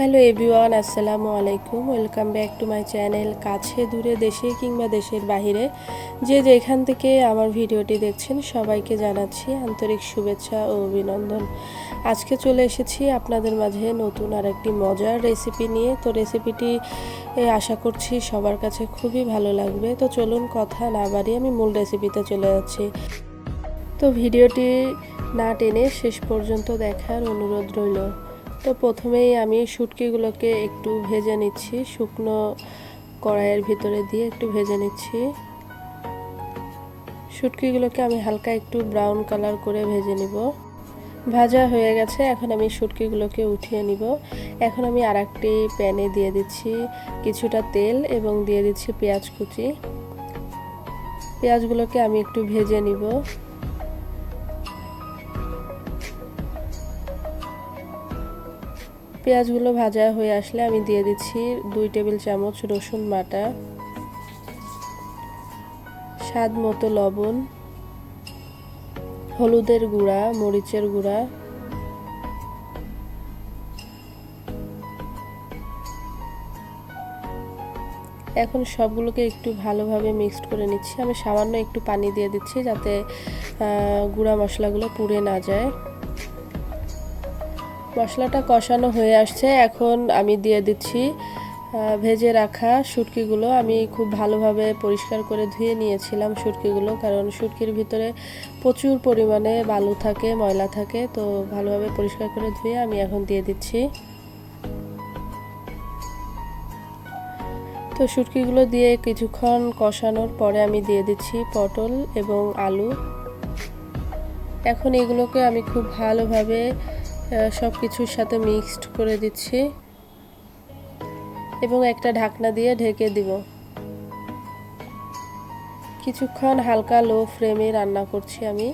Hello everyone, আসসালামু আলাইকুম। Welcome back to my channel কাছে দূরে দেশে কিংবা দেশের বাহিরে। যে যেখান থেকে আমার ভিডিওটি দেখছেন, সবাইকে জানাচ্ছি আন্তরিক শুভেচ্ছা ও অভিনন্দন। আজকে চলে এসেছি আপনাদের মাঝে নতুন আর একটি মজার রেসিপি নিয়ে। তো রেসিপিটি আশা করছি সবার কাছে খুবই ভালো লাগবে। তো চলুন কথা না বাড়িয়ে আমি মূল রেসিপিতে চলে যাচ্ছি। তো ভিডিওটি না টেনে শেষ পর্যন্ত দেখার অনুরোধ রইল। তো প্রথমেই আমি শুটকিগুলোকে একটু ভেজে নিচ্ছি, শুকনো কড়াইয়ের ভিতরে দিয়ে একটু ভেজে নিচ্ছি। শুটকিগুলোকে আমি হালকা একটু ব্রাউন কালার করে ভেজে নিব। ভাজা হয়ে গেছে, এখন আমি শুটকিগুলোকে উঠিয়ে নিব। এখন আমি আর একটি প্যানে দিয়ে দিচ্ছি কিছুটা তেল এবং দিয়ে দিচ্ছি পেঁয়াজ কুচি। পেঁয়াজগুলোকে আমি একটু ভেজে নিব। পেঁয়াজগুলো ভাজা হয়ে আসলে আমি দিয়ে দিচ্ছি দুই টেবিল চামচ রসুন বাটা, স্বাদ মতো লবণ, হলুদের গুঁড়া, মরিচের গুঁড়া, এখন সবগুলোকে একটু ভালোভাবে মিক্সড করে নিচ্ছি। আমি সামান্য একটু পানি দিয়ে দিচ্ছি যাতে গুঁড়া মশলাগুলো পুড়ে না যায়। মশলাটা কষানো হয়ে আসছে। এখন আমি দিয়ে দিচ্ছি ভেজে রাখা শুটকিগুলো। আমি খুব ভালোভাবে পরিষ্কার করে ধুয়ে নিয়েছিলাম শুটকিগুলো, কারণ শুটকির ভিতরে প্রচুর পরিমাণে বালু থাকে, ময়লা থাকে। তো ভালোভাবে পরিষ্কার করে ধুয়ে আমি এখন দিয়ে দিচ্ছি। তো শুটকিগুলো দিয়ে কিছুক্ষণ কষানোর পরে আমি দিয়ে দিচ্ছি পটল এবং আলু। এখন এগুলোকে আমি খুব ভালোভাবে সব কিছুর সাথে মিক্সড করে দিচ্ছি এবং একটা ঢাকনা দিয়ে ঢেকে দিব। কিছুক্ষণ হালকা লো ফ্লেমে রান্না করছি আমি।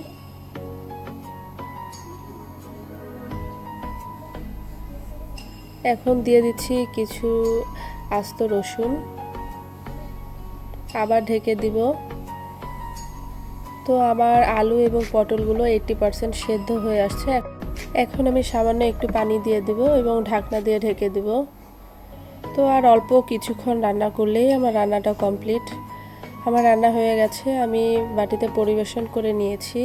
এখন দিয়ে দিচ্ছি কিছু আস্ত রসুন। আবার ঢেকে দিব। তো আমার আলু এবং পটলগুলো এইটটি পারসেন্ট সেদ্ধ হয়ে আসছে। এখন আমি সামান্য একটু পানি দিয়ে দেব এবং ঢাকনা দিয়ে ঢেকে দেব। তো আর অল্প কিছুক্ষণ রান্না করলেই আমার রান্নাটা কমপ্লিট। আমার রান্না হয়ে গেছে, আমি বাটিতে পরিবেশন করে নিয়েছি।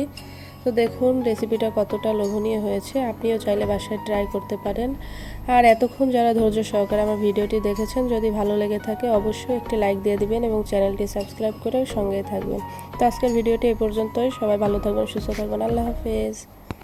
তো দেখুন, রেসিপিটা কতটা লোভনীয় হয়েছে। আপনিও চাইলে বাসায় ট্রাই করতে পারেন। আর এতক্ষণ যারা ধৈর্য সহকারে আমার ভিডিওটি দেখেছেন, যদি ভালো লেগে থাকে অবশ্যই একটি লাইক দিয়ে দিবেন এবং চ্যানেলটি সাবস্ক্রাইব করে সঙ্গে থাকবেন। তো আজকের ভিডিওটি এ পর্যন্তই। সবাই ভালো থাকবেন, সুস্থ থাকবেন। আল্লাহ হাফেজ।